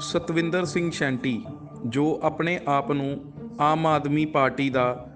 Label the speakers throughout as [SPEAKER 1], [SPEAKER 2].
[SPEAKER 1] ਸਤਵਿੰਦਰ ਸਿੰਘ ਸ਼ੈਂਟੀ, ਜੋ ਆਪਣੇ ਆਪ ਨੂੰ ਆਮ ਆਦਮੀ ਪਾਰਟੀ ਦਾ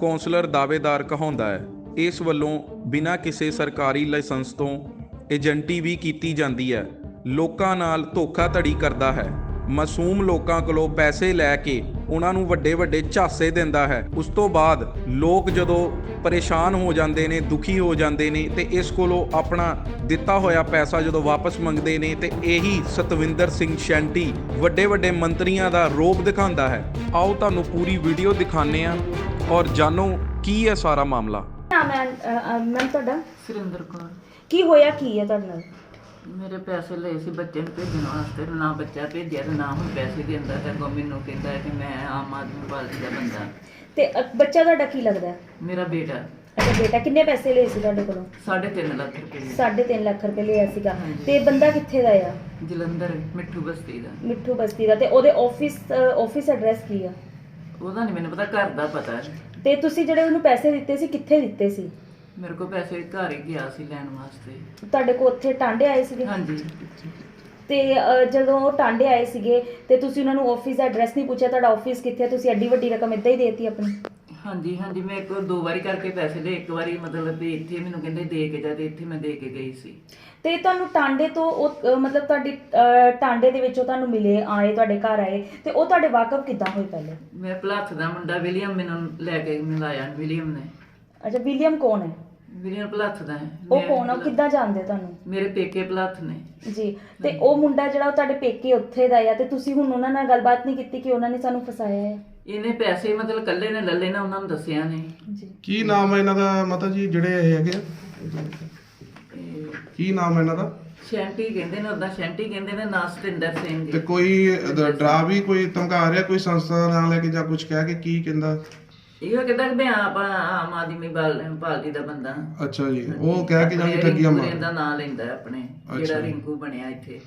[SPEAKER 1] ਕੌਂਸਲਰ ਦਾਅਵੇਦਾਰ ਕਹਾਉਂਦਾ ਹੈ, ਇਸ ਵੱਲੋਂ ਬਿਨਾਂ ਕਿਸੇ ਸਰਕਾਰੀ ਲਾਇਸੈਂਸ ਤੋਂ ਏਜੰਟੀ ਵੀ ਕੀਤੀ ਜਾਂਦੀ ਹੈ। ਲੋਕਾਂ ਨਾਲ ਧੋਖਾਧੜੀ ਕਰਦਾ ਹੈ। ਮਾਸੂਮ ਲੋਕਾਂ ਕੋਲੋਂ ਪੈਸੇ ਲੈ ਕੇ ਉਹਨਾਂ ਨੂੰ ਵੱਡੇ ਵੱਡੇ ਝਾਸੇ ਦਿੰਦਾ ਹੈ। ਉਸ ਤੋਂ ਬਾਅਦ ਲੋਕ ਜਦੋਂ ਪਰੇਸ਼ਾਨ ਹੋ ਜਾਂਦੇ ਨੇ ਦੁਖੀ ਹੋ ਜਾਂਦੇ ਨੇ ਤੇ ਇਸ ਕੋਲੋਂ ਆਪਣਾ ਦਿੱਤਾ ਹੋਇਆ ਪੈਸਾ ਜਦੋਂ ਵਾਪਸ ਮੰਗਦੇ ਨੇ ਤੇ ਇਹੀ ਸਤਵਿੰਦਰ ਸਿੰਘ ਸ਼ੈਂਟੀ ਵੱਡੇ ਵੱਡੇ ਮੰਤਰੀਆਂ ਦਾ ਰੋਬ ਦਿਖਾਉਂਦਾ ਹੈ। ਆਓ ਤੁਹਾਨੂੰ ਪੂਰੀ ਵੀਡੀਓ ਦਿਖਾਉਂਦੇ ਹਾਂ ਔਰ ਜਾਣੋ ਕੀ ਹੈ ਸਾਰਾ ਮਾਮਲਾ।
[SPEAKER 2] ਨਾਮ ਹੈ? ਮੈਮ ਤੁਹਾਡਾ?
[SPEAKER 3] ਸੁਰਿੰਦਰ ਕੌਰ।
[SPEAKER 2] ਕੀ ਹੋਇਆ ਕੀ ਹੈ ਤੁਹਾਡੇ ਨਾਲ?
[SPEAKER 3] ਮੇਰੇ ਪੈਸੇ ਲਏ ਸੀ ਬੱਚੇ ਨੂੰ ਭੇਜਣ ਵਾਸਤੇ ਨਾ ਬੱਚਾ ਭੇਜਿਆ ਤੇ ਨਾ ਹੁਣ ਪੈਸੇ ਦਿੰਦਾ ਤੇ ਅੱਗੋਂ ਮੈਨੂੰ ਕਹਿੰਦਾ ਹੈ ਕਿ ਮੈਂ ਆਮ ਆਦਮੀ ਪਾਰਟੀ ਦਾ ਬੰਦਾ।
[SPEAKER 2] ਤੇ ਅ, ਬੱਚਾ ਤੁਹਾਡਾ ਕੀ ਲੱਗਦਾ? ਹੈ
[SPEAKER 3] ਮੇਰਾ ਬੇਟਾ।
[SPEAKER 2] ਅੱਛਾ ਬੇਟਾ ਕਿੰਨੇ ਪੈਸੇ ਲਏ ਸੀ ਤੁਹਾਡੇ ਕੋਲੋਂ?
[SPEAKER 3] 3.5 ਲੱਖ ਰੁਪਏ
[SPEAKER 2] 3.5 ਲੱਖ ਰੁਪਏ ਲਿਆ ਸੀਗਾ।
[SPEAKER 3] ਹਾਂਜੀ।
[SPEAKER 2] ਤੇ ਬੰਦਾ ਕਿੱਥੇ ਦਾ ਆ?
[SPEAKER 3] ਜਲੰਧਰ ਮਿੱਠੂ ਬਸਤੀ ਦਾ।
[SPEAKER 2] ਮਿੱਠੂ ਬਸਤੀ ਦਾ। ਤੇ ਉਹਦੇ ਆਫਿਸ ਆਫਿਸ ਐਡਰੈਸ ਕੀ ਆ?
[SPEAKER 3] ਉਹਦਾ ਨਹੀਂ ਮੈਨੂੰ ਪਤਾ ਘਰ ਦਾ ਪਤਾ ਹੈ।
[SPEAKER 2] ਤੇ ਤੁਸੀਂ ਜਿਹੜੇ ਉਹਨੂੰ ਪੈਸੇ ਦਿੱਤੇ ਸੀ ਕਿੱਥੇ ਦਿੱਤੇ ਸੀ?
[SPEAKER 3] ਮੇਰੇ ਕੋਲ ਪੈਸੇ ਘਰ ਹੀ ਗਿਆ ਸੀ ਲੈਣ ਵਾਸਤੇ।
[SPEAKER 2] ਤੁਹਾਡੇ ਕੋਲ ਉੱਥੇ ਟਾਂਡੇ ਆਏ ਸੀਗੇ?
[SPEAKER 3] ਹਾਂਜੀ।
[SPEAKER 2] ਤੇ ਜਦੋਂ ਉਹ ਟਾਂਡੇ ਆਏ ਸੀਗੇ ਤੇ ਤੁਸੀਂ ਉਹਨਾਂ ਨੂੰ ਆਫਿਸ ਦਾ ਐਡਰੈਸ ਨਹੀਂ ਪੁੱਛਿਆ ਤੁਹਾਡਾ ਆਫਿਸ ਕਿੱਥੇ ਹੈ ਤੁਸੀਂ ਐਡੀ ਵੱਡੀ ਰਕਮ ਇੱਦਾਂ ਹੀ ਦੇਤੀ ਆਪਣੀ।
[SPEAKER 3] ਹਾਂਜੀ ਹਾਂਜੀ। ਮੈਂ ਇੱਕ ਦੋ ਵਾਰੀ ਕਰਕੇ ਪੈਸੇ ਲਏ। ਇੱਕ ਵਾਰੀ ਮਤਲਬ ਵੀ ਇੱਥੇ ਮੈਨੂੰ ਕਹਿੰਦੇ ਦੇ ਕੇ ਜਾ ਤੇ ਇੱਥੇ ਮੈਂ ਦੇ ਕੇ ਗਈ ਸੀ।
[SPEAKER 2] ਤੇ ਤੁਹਾਨੂੰ ਟਾਂਡੇ ਤੋਂ ਉਹ ਮਤਲਬ ਤੁਹਾਡੀ ਟਾਂਡੇ ਦੇ ਵਿੱਚੋਂ ਤੁਹਾਨੂੰ ਮਿਲੇ ਆਏ ਤੁਹਾਡੇ ਘਰ ਆਏ ਤੇ ਉਹ ਤੁਹਾਡੇ ਵਾਕਫ ਕਿੱਦਾਂ ਹੋਏ ਪਹਿਲੇ?
[SPEAKER 3] ਮੈਂ ਭਲੱਥ ਦਾ ਮੁੰਡਾ ਵਿਲੀਅਮ ਮੈਨੂੰ ਲੈ ਕੇ ਮਿਲਾਇਆ ਵਿਲੀਅਮ ਨੇ।
[SPEAKER 2] ਅੱਛਾ ਵਿਲੀਅਮ ਕੌਣ ਹੈ?
[SPEAKER 3] ਵਿਲੀਅਮ ਭਲੱਥ ਦਾ ਹੈ
[SPEAKER 2] ਉਹ ਕੌਣ ਆ ਉਹ
[SPEAKER 3] ਭਲੱਥ-
[SPEAKER 2] ਕਿੱਦਾਂ ਜਾਣਦੇ ਤੁਹਾਨੂੰ?
[SPEAKER 3] ਮੇਰੇ ਪੇਕੇ ਭਲੱਥ ਨੇ।
[SPEAKER 2] ਜੀ ਤੇ ਉਹ ਮੁੰਡਾ ਜਿਹੜਾ ਉਹ ਤੁਹਾਡੇ ਪੇਕੇ ਉੱਥੇ ਦਾ ਆ ਤੇ ਤੁਸੀਂ ਹੁਣ ਉਹਨਾਂ ਨਾਲ ਗੱਲਬਾਤ ਨਹੀਂ ਕੀਤੀ ਕਿ ਉਹਨਾਂ ਨੇ ਸਾਨੂੰ ਫਸਾਇਆ ਹੈ?
[SPEAKER 3] ਇਹਨੇ ਪੈਸੇ ਮਤਲਬ ਕੱਲੇ ਨੇ ਲੱਲੇ ਨਾ ਉਹਨਾਂ ਨੂੰ ਦੱਸਿਆ ਨੇ।
[SPEAKER 2] ਜੀ।
[SPEAKER 4] ਕੀ ਨਾਮ ਹੈ ਇਹਨਾਂ ਦਾ ਮਾਤਾ ਜੀ ਜਿਹੜੇ ਇਹ ਹੈਗੇ ਆ?
[SPEAKER 3] ਤੇ
[SPEAKER 4] ਕੀ ਨਾਮ ਹੈ ਇਹਨਾਂ ਦਾ?
[SPEAKER 3] ਸ਼ੈਂਟੀ ਕਹਿੰਦੇ ਨੇ ਉਹਦਾ ਸ਼ੈਂਟੀ ਕਹਿੰਦੇ ਨੇ ਨਾਂ ਸਤਿੰਦਰ ਸਿੰਘ।
[SPEAKER 4] ਤੇ
[SPEAKER 3] ਜੀ
[SPEAKER 4] ਕੋਈ ਡ- ਡਰਾ ਵੀ ਕੋਈ ਧਮਕਾ ਰਿਹਾ ਕੋਈ ਸੰਸਥਾ ਦਾ ਨਾਮ ਲੈ ਕੇ ਜਾਂ ਕੁਝ ਕਹਿ ਕੇ ਕੀ ਕਹਿੰਦਾ?
[SPEAKER 3] ਇਹੋ ਕਹਿੰਦਾ ਕਿ ਮੈਂ ਆਪ ਆਮ ਆਦਮੀ ਪਾਲ- ਪਾਰਟੀ ਦਾ ਬੰਦਾ। ਹਾਂ।
[SPEAKER 4] ਅੱਛਾ ਜੀ ਉਹ ਕਹਿ ਕੇ ਜਾਂ
[SPEAKER 3] ਆਪਣੇ
[SPEAKER 4] ਠੱਗੀਆਂ
[SPEAKER 3] ਰਿੰਕੂ
[SPEAKER 4] ਮਾਰ
[SPEAKER 3] ਦਾ ਨਾਂ ਲੈਂਦਾ ਹੈ ਆਪਣੇ ਜਿਹੜਾ। ਰਿੰਕੂ ਬਣਿਆ ਇੱਥੇ।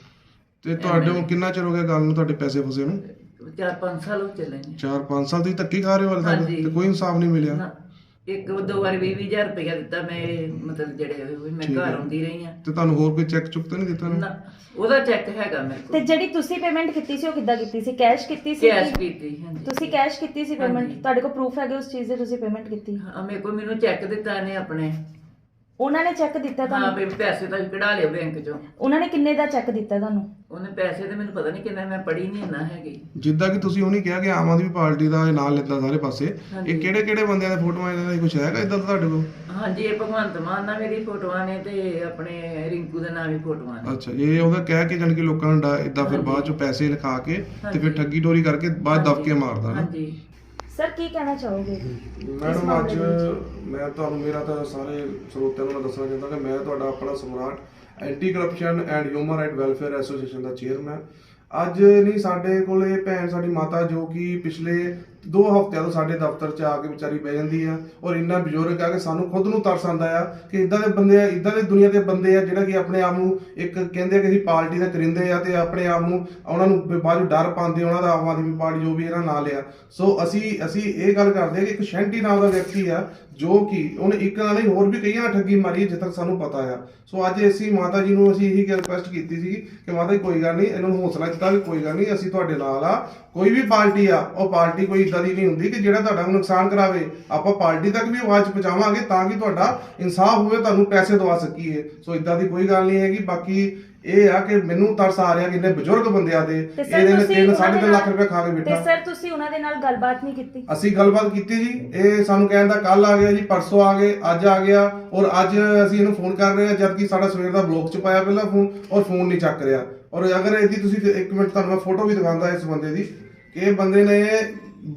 [SPEAKER 4] ਤੇ ਤੁਹਾਡੇ ਨੂੰ ਕਿੰਨਾ ਚਿਰ ਹੋ ਗਿਆ ਗੱਲ ਨੂੰ ਤੁਹਾਡੇ ਪੈਸੇ ਫਸੇ ਨੂੰ?
[SPEAKER 3] ਚਾਰ ਪੰਜ ਸਾਲ ਹੋ ਚੱਲੇ ਨੇ।
[SPEAKER 4] 4-5 ਸਾਲ ਤੁਸੀਂ ਧੱਕੀ ਖਾ ਰਹੇ ਹੋ ਹਾਲੇ ਤੱਕ?
[SPEAKER 3] ਹਾਂਜੀ।
[SPEAKER 4] ਤੇ ਕੋਈ ਇਨਸਾਫ ਨਹੀਂ ਮਿਲਿਆ?
[SPEAKER 3] ਨਾ, ਇੱਕ ਦੋ ਵਾਰ 20 ਹਜ਼ਾਰ ਰੁਪਇਆ ਦਿੱਤਾ ਮੈਂ ਮਤਲਬ ਜਿਹੜੇ ਵੀ ਮੈਂ
[SPEAKER 4] ਠੀਕ
[SPEAKER 3] ਘਰ। ਆਉਂਦੀ ਰਹੀ ਆ
[SPEAKER 4] ਤੇ ਤੁਹਾਨੂੰ ਹੋਰ ਕੋਈ ਚੈੱਕ ਚੁੱਕ ਤਾਂ ਨਹੀਂ ਦਿੱਤਾ ਨਾ
[SPEAKER 3] ਨਾ ਉਹਦਾ ਚੈੱਕ ਹੈਗਾ ਮੇਰੇ
[SPEAKER 2] ਤੇ
[SPEAKER 3] ਕੋਲ
[SPEAKER 2] ਜਿਹੜੀ ਤੁਸੀਂ ਪੇਮੈਂਟ ਕੀਤੀ ਸੀ ਉਹ ਕਿੱਦਾਂ ਕੀਤੀ ਸੀ? ਕੈਸ਼ ਕੀਤੀ ਸੀ?
[SPEAKER 3] ਕੈਸ਼ ਕੀਤੀ ਹਾਂਜੀ।
[SPEAKER 2] ਤੁਸੀਂ ਕੈਸ਼ ਕੀਤੀ ਸੀ ਪੇਮੈਂਟ
[SPEAKER 3] ਹਾਂਜੀ।
[SPEAKER 2] ਤੁਹਾਡੇ ਕੋਲ ਪ੍ਰੂਫ ਹੈਗੇ ਉਸ ਚੀਜ਼ ਦੇ ਤੁਸੀਂ ਪੇਮੈਂਟ ਕੀਤੀ?
[SPEAKER 3] ਹਾਂ ਮੇਰੇ ਕੋਲ ਮੈਨੂੰ ਚੈੱਕ ਦਿੱਤਾ ਇਹਨੇ ਆਪਣੇ।
[SPEAKER 2] ਉਹਨਾਂ ਨੇ ਚੈੱਕ ਦਿੱਤਾ
[SPEAKER 3] ਹਾਂ
[SPEAKER 2] ਤੁਹਾਨੂੰ?
[SPEAKER 3] ਵੀ ਪੈਸੇ ਤਾਂ ਕਢਾ ਲਿਓ ਬੈਂਕ ਚੋਂ।
[SPEAKER 2] ਉਹਨਾਂ ਨੇ ਕਿੰਨੇ ਦਾ ਚੈੱਕ ਦਿੱਤਾ ਤੁਹਾਨੂੰ?
[SPEAKER 3] ਉਹਨੇ ਪੈਸੇ ਤੇ ਮੈਨੂੰ ਪਤਾ ਨਹੀਂ ਕਿੰਨਾ ਮੈਂ ਪੜੀ ਨਹੀਂ ਇੰਨਾ ਹੈਗੀ
[SPEAKER 4] ਜਿੱਦਾਂ ਕਿ ਤੁਸੀਂ ਹੁਣੀ ਕਿਹਾ ਕਿ ਆਮ ਆਦਮੀ ਪਾਰਟੀ ਦਾ ਇਹ ਨਾਂ ਲੈਂਦਾ ਸਾਰੇ ਪਾਸੇ। ਇਹ ਕਿਹੜੇ ਕਿਹੜੇ ਬੰਦਿਆਂ ਦੇ ਫੋਟੋਆਂ ਇਹਨਾਂ ਦੇ ਕੁਝ ਹੈਗਾ ਇਦਾਂ ਤੁਹਾਡੇ ਕੋਲ
[SPEAKER 3] ਹਾਂਜੀ ਇਹ ਭਗਵੰਤ ਮਾਨ ਨਾਲ ਮੇਰੀ ਫੋਟੋਆਂ ਨੇ ਤੇ ਆਪਣੇ ਰਿੰਕੂ ਦੇ ਨਾਲ ਵੀ ਫੋਟੋਆਂ ਨੇ
[SPEAKER 4] ਅੱਛਾ ਇਹ ਉਹਦਾ ਕਹਿ ਕੇ ਜਾਣ ਕੇ ਲੋਕਾਂ ਨੂੰ ਇਦਾਂ ਫਿਰ। ਬਾਅਦ ਚੋਂ ਪੈਸੇ ਲਿਖਾ ਕੇ ਤੇ ਫਿਰ। ਠੱਗੀ ਟੋਰੀ ਕਰਕੇ ਬਾਅਦ ਦਬਕੇ ਮਾਰਦਾ ਨਾ
[SPEAKER 3] ਹਾਂਜੀ
[SPEAKER 2] ਸਰ ਕੀ ਕਹਿਣਾ ਚਾਹੋਗੇ
[SPEAKER 4] ਮੈਡਮ ਅੱਜ? ਮੈਂ ਤੁਹਾਨੂੰ ਮੇਰਾ ਤਾਂ ਸਾਰੇ ਸਰੋਤਿਆਂ ਨੂੰ ਦੱਸਣਾ ਚਾਹੁੰਦਾ ਕਿ ਮੈਂ ਤੁਹਾਡਾ ਆਪਣਾ Samrat anti corruption and human right welfare association the chairman ਅੱਜ ਨਹੀਂ, ਸਾਡੇ ਕੋਲ ਇਹ ਭੈਣ, ਸਾਡੀ ਮਾਤਾ, ਜੋ ਕਿ ਪਿਛਲੇ ਦੋ ਹਫ਼ਤਿਆਂ ਤੋਂ ਸਾਡੇ ਦਫ਼ਤਰ 'ਚ ਆ ਕੇ ਵਿਚਾਰੀ ਬਹਿ ਜਾਂਦੀ ਆ ਔਰ ਇੰਨਾ ਬਜ਼ੁਰਗ ਆ ਕਿ ਸਾਨੂੰ ਖੁਦ ਨੂੰ ਤਰਸ ਆਉਂਦਾ ਆ ਕਿ ਇਦਾਂ ਦੇ ਬੰਦੇ ਆ, ਇਦਾਂ ਦੇ ਦੁਨੀਆ ਦੇ ਬੰਦੇ ਆ ਜਿਹੜਾ ਕਿ ਆਪਣੇ ਆਪ ਨੂੰ ਇੱਕ ਕਹਿੰਦੇ ਆ ਕਿ ਅਸੀਂ ਪਾਰਟੀ ਦੇ ਕਰਿੰਦੇ ਆ ਤੇ ਆਪਣੇ ਆਪ ਨੂੰ ਉਹਨਾਂ ਨੂੰ ਬ- ਬਾਅਦ ਡਰ ਪਾਉਂਦੇ ਉਹਨਾਂ ਦਾ ਆਮ ਆਦਮੀ ਪਾਰਟੀ ਜੋ ਵੀ ਇਹਨਾਂ ਨਾਂ ਲਿਆ ਸੋ ਅਸੀਂ ਅਸੀਂ ਇਹ ਗੱਲ ਕਰਦੇ ਆ ਕਿ ਇੱਕ ਸ਼ੈਂਟੀ ਨਾਮ ਦਾ ਵਿਅਕਤੀ ਆ ਜੋ ਕਿ ਉਹਨੇ ਇੱਕ ਨਾਲ ਹੀ ਹੋਰ ਵੀ ਕਈਆਂ ਨਾਲ ਠੱਗੀ ਮਾਰੀ ਜਿੱਥੇ ਤੱਕ ਸਾਨੂੰ ਪਤਾ ਆ। ਸੋ ਅੱਜ ਅਸੀਂ ਮਾਤਾ ਜੀ ਨੂੰ ਅਸੀਂ ਇਹੀ ਰਿਕੁਐਸਟ ਕੀਤੀ ਸੀ ਕਿ ਮਾਤਾ ਜੀ ਕੋਈ ਗੱਲ ਨਹੀਂ, ਇਹਨਾਂ ਨੂੰ ਹੌਸਲਾ ਦਿੱਤਾ ਕਿ ਕੋਈ ਗੱਲ ਨਹੀਂ, ਅਸੀਂ ਤੁਹਾਡੇ ਨਾਲ ਆ, ਕੋਈ ਵੀ ਪਾਰਟੀ ਆ, ਉਹ ਪਾਰਟੀ ਕੋਈ ਇਦਾਂ ਦੀ ਨਹੀਂ ਹੁੰਦੀ ਕਿ ਜਿਹੜਾ ਤੁਹਾਡਾ ਨੁਕਸਾਨ ਕਰਾਵੇ। ਆਪਾਂ ਪਾਰਟੀ ਤੱਕ ਵੀ ਆਵਾਜ਼ ਪਹੁੰਚਾਵਾਂਗੇ ਤਾਂ ਕਿ ਤੁਹਾਡਾ ਇਨਸਾਫ ਹੋਵੇ ਤੁਹਾਨੂੰ ਪੈਸੇ ਦਵਾ ਸਕੀਏ। ਸੋ ਇਦਾਂ ਦੀ ਕੋਈ ਗੱਲ ਨਹੀਂ ਹੈਗੀ। ਬਾਕੀ ਇਹ ਆ ਕਿ ਮੈਨੂੰ ਤਰਸ ਆ ਰਿਹਾ ਕਿ ਇੰਨੇ ਬਜ਼ੁਰਗ ਬੰਦਿਆਂ ਦੇ
[SPEAKER 2] ਤੇ
[SPEAKER 4] ਇਹਦੇ ਨੇ
[SPEAKER 2] ਤੁਸੀਂ
[SPEAKER 4] 3
[SPEAKER 2] ਉਹਨਾਂ ਦੇ
[SPEAKER 4] 3.5 ਲੱਖ ਰੁਪਏ ਖਾ ਕੇ
[SPEAKER 2] ਤੇ
[SPEAKER 4] ਬੈਠਾ
[SPEAKER 2] ਸਰ ਤੁਸੀਂ ਉਹਨਾਂ ਦੇ ਨਾਲ ਗੱਲਬਾਤ ਨਹੀਂ ਕੀਤੀ?
[SPEAKER 4] ਅਸੀਂ ਗੱਲਬਾਤ ਕੀਤੀ ਜੀ। ਇਹ ਸਾਨੂੰ ਕਹਿੰਦਾ ਕੱਲ ਆ ਗਿਆ ਜੀ ਪਰਸੋਂ ਆ ਗਏ ਅੱਜ ਆ ਗਿਆ। ਔਰ ਅੱਜ ਅਸੀਂ ਇਹਨੂੰ ਫੋਨ ਕਰ ਰਹੇ ਹਾਂ ਜਦ ਕਿ ਸਾਡਾ ਸਵੇਰ ਦਾ ਬਲੌਕ ਚ ਪਾਇਆ ਪਹਿਲਾਂ ਫੋਨ ਔਰ ਫੋਨ ਨਹੀਂ ਚੱਕ ਰਿਹਾ। ਔਰ ਅਗਰ ਇਹਦੀ ਤੁਸੀਂ ਤੇ ਇੱਕ ਮਿੰਟ ਤੁਹਾਨੂੰ ਮੈਂ ਫੋਟੋ ਵੀ ਦਿਖਾਉਂਦਾ ਇਸ ਬੰਦੇ ਦੀ ਕਿ ਇਹ ਬੰਦੇ ਨੇ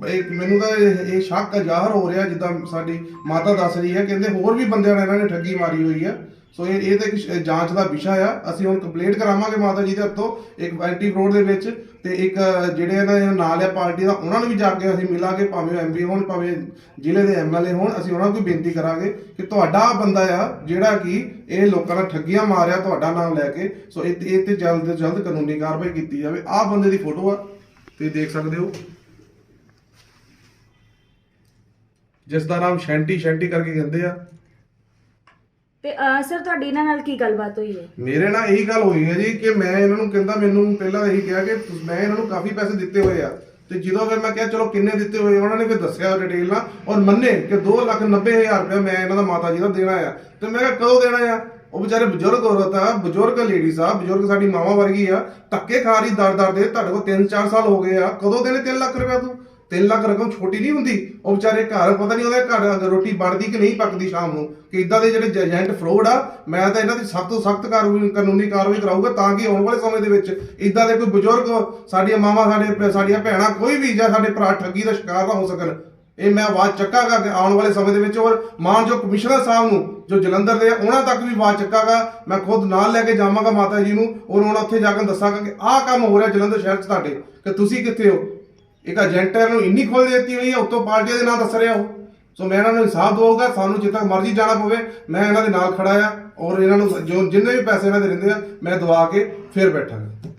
[SPEAKER 4] ਇੱਕ ਮੈਨੂੰ ਤਾਂ ਇਹ ਇਹ ਸ਼ੱਕ ਜ਼ਾਹਰ ਹੋ ਰਿਹਾ ਜਿੱਦਾਂ ਸਾਡੀ ਮਾਤਾ ਦੱਸ ਰਹੀ ਹੈ ਕਹਿੰਦੇ ਹੋਰ ਵੀ ਬੰਦਿਆਂ ਨੇ ਇਹਨਾਂ ਨੇ ਠੱਗੀ ਮਾਰੀ ਹੋਈ ਹੈ ਸੋ ਇਹ ਇਹ ਤਾਂ ਇੱਕ ਸ਼- ਜਾਂਚ ਦਾ ਵਿਸ਼ਾ ਆ। ਅਸੀਂ ਹੁਣ ਕੰਪਲੇਂਟ ਕਰਾਵਾਂਗੇ ਮਾਤਾ ਜੀ ਦੇ ਹੱਥੋਂ ਇੱਕ ਐਂਟੀ ਫਰੋਡ ਦੇ ਵਿੱਚ ਤੇ ਇੱਕ ਜਿਹੜੇ ਇਹਨਾਂ ਦੇ ਨਾਲ ਆ ਪਾਰਟੀ ਦਾ, ਉਹਨਾਂ ਨੂੰ ਵੀ ਜਾ ਕੇ ਅਸੀਂ ਮਿਲਾਂਗੇ, ਭਾਵੇਂ ਐਮਪੀ ਹੋਣ, ਭਾਵੇਂ ਜ਼ਿਲ੍ਹੇ ਦੇ ਐਮਐਲਏ ਹੋਣ, ਅਸੀਂ ਉਹਨਾਂ ਨੂੰ ਵੀ ਬੇਨਤੀ ਕਰਾਂਗੇ ਕਿ ਤੁਹਾਡਾ ਆਹ ਬੰਦਾ ਆ, ਜਿਹੜਾ ਕਿ ਇਹ ਲੋਕਾਂ ਨਾਲ ਠੱਗੀਆਂ ਮਾਰਿਆ ਤੁਹਾਡਾ ਨਾਮ ਲੈ ਕੇ, ਸੋ ਇਹ ਇਹ ਤੇ ਜਲਦ ਤੋਂ ਜਲਦ ਕਾਨੂੰਨੀ ਕਾਰਵਾਈ ਕੀਤੀ ਜਾਵੇ। ਆਹ ਬੰਦੇ ਦੀ ਫੋਟੋ ਆ, ਤੁਸੀਂ ਦੇਖ ਸਕਦੇ ਹੋ। ਜਿਸ ਦਾ ਨਾਮ ਸ਼ੈਂਟੀ ਸ਼ੈਂਟੀ ਕਰਕੇ ਕਹਿੰਦੇ ਆ।
[SPEAKER 2] ਤੇ ਸਰ ਤੁਹਾਡੀ ਇਹਨਾਂ ਨਾਲ ਕੀ ਗੱਲਬਾਤ ਹੋਈ ਹੈ?
[SPEAKER 4] ਮੇਰੇ ਨਾਲ ਇਹੀ ਗੱਲ ਹੋਈ ਹੈ ਜੀ ਕਿ ਮੈਂ ਇਹਨਾਂ ਨੂੰ ਕਹਿੰਦਾ ਮੈਨੂੰ ਪਹਿਲਾਂ ਇਹੀ ਕਿਹਾ ਕਿ ਤੁਸ- ਮੈਂ ਇਹਨਾਂ ਨੂੰ ਕਾਫੀ ਪੈਸੇ ਦਿੱਤੇ ਹੋਏ ਆ। ਤੇ ਜਦੋਂ ਫਿਰ ਮੈਂ ਕਿਹਾ ਚਲੋ ਕਿੰਨੇ ਦਿੱਤੇ ਹੋਏ ਉਹਨਾਂ ਨੇ ਫਿਰ ਦੱਸਿਆ ਡਿਟੇਲ ਨਾਲ ਔਰ ਮੰਨੇ ਕਿ 2,90,000 ਰੁਪਏ ਮੈਂ ਇਹਨਾਂ ਦਾ ਮਾਤਾ ਜੀ ਦਾ ਦੇਣਾ ਆ। ਤੇ ਮੈਂ ਕਿਹਾ ਕਦੋਂ ਦੇਣਾ ਆ? ਉਹ ਵਿਚਾਰੇ ਬਜ਼ੁਰਗ ਔਰਤ ਆ ਬਜ਼ੁਰਗ ਲੇਡੀ ਸਾਹਿਬ ਬਜ਼ੁਰਗ ਸਾਡੀ ਮਾਵਾ ਵਰਗੀ ਆ। ਧੱਕੇ ਖਾ ਰਹੀ ਦਰ ਦਰ ਦੇ ਤੁਹਾਡੇ ਕੋਲ 3-4 ਸਾਲ ਹੋ ਗਏ ਆ। ਕਦੋਂ ਦੇਣੇ 3 ਲੱਖ ਰੁਪਏ ਤੂੰ? 3 ਲੱਖ ਰਕਮ ਛੋਟੀ ਨਹੀਂ ਹੁੰਦੀ। ਉਹ ਵਿਚਾਰੇ ਘਰ, ਪਤਾ ਨਹੀਂ ਉਹਦੇ ਘਰ ਰੋਟੀ ਬਣਦੀ ਕਿ ਨਹੀਂ ਪੱਕਦੀ ਸ਼ਾਮ ਨੂੰ, ਕਿ ਇਦਾਂ ਦੇ ਜਿਹੜੇ ਏਜੰਟ ਫਰੋਡ ਆ, ਮੈਂ ਤਾਂ ਇਹਨਾਂ ਦੀ ਸਖਤ ਤੋਂ ਸਖਤ ਕਾਰਵਾਈ, ਕਾਨੂੰਨੀ ਕਾਰਵਾਈ ਕਰਾਊਗਾ ਤਾਂ ਕਿ ਆਉਣ ਵਾਲੇ ਸਮੇਂ ਦੇ ਵਿੱਚ ਇਦਾਂ ਦੇ ਕੋਈ ਬਜ਼ੁਰਗ ਸਾਡੀਆਂ ਮਾਵਾਂ, ਸਾਡੇ ਸਾਡੀਆਂ ਭੈਣਾਂ ਕੋਈ ਵੀ ਜਾਂ ਸਾਡੇ ਭਰਾ ਠੱਗੀ ਦਾ ਸ਼ਿਕਾਰ ਨਾ ਹੋ ਸਕਣ। ਇਹ ਮੈਂ ਆਵਾਜ਼ ਚੱਕਾਂਗਾ ਕਿ ਆਉਣ ਵਾਲੇ ਸਮੇਂ ਦੇ ਵਿੱਚ ਔਰ ਮਾਨਯੋਗ ਕਮਿਸ਼ਨਰ ਸਾਹਿਬ ਨੂੰ, ਜੋ ਜਲੰਧਰ ਦੇ ਆ, ਉਹਨਾਂ ਤੱਕ ਵੀ ਆਵਾਜ਼ ਚੱਕਾਗਾ। ਮੈਂ ਖੁਦ ਨਾਲ ਲੈ ਕੇ ਜਾਵਾਂਗਾ ਮਾਤਾ ਜੀ ਨੂੰ ਔਰ ਉਹਨਾਂ ਉੱਥੇ ਜਾ ਕੇ ਦੱਸਾਂਗਾ ਕਿ ਆਹ ਕੰਮ ਹੋ ਰਿਹਾ ਜਲੰਧਰ ਸ਼ਹਿਰ 'ਚ ਤੁਹਾਡੇ, ਕਿ ਤੁਸੀਂ ਕਿੱਥੇ ਹੋ? ਇੱਕ ਏਜੰਟ ਨੂੰ ਇੰਨੀ ਖੋਲ ਦਿੱਤੀ ਹੋਈ ਹੈ, ਉੱਤੋਂ ਪਾਰਟੀ ਦੇ ਨਾਂ ਦੱਸ ਰਿਹਾ ਉਹ। ਸੋ ਮੈਂ ਇਹਨਾਂ ਨੂੰ ਇਨਸਾਫ ਦਵਾਂਗਾ ਸਾਨੂੰ ਜਿੱਥੇ ਮਰਜ਼ੀ ਜਾਣਾ ਪਵੇ, ਮੈਂ ਇਹਨਾਂ ਦੇ ਨਾਲ ਖੜਾ ਆ ਔਰ ਇਹਨਾਂ ਨੂੰ ਜੋ ਜਿੰਨੇ ਵੀ ਪੈਸੇ ਇਹਨਾਂ ਦੇ ਰਹਿੰਦੇ ਆ, ਮੈਂ ਦਵਾ ਕੇ ਫਿਰ ਬੈਠਾਂਗਾ।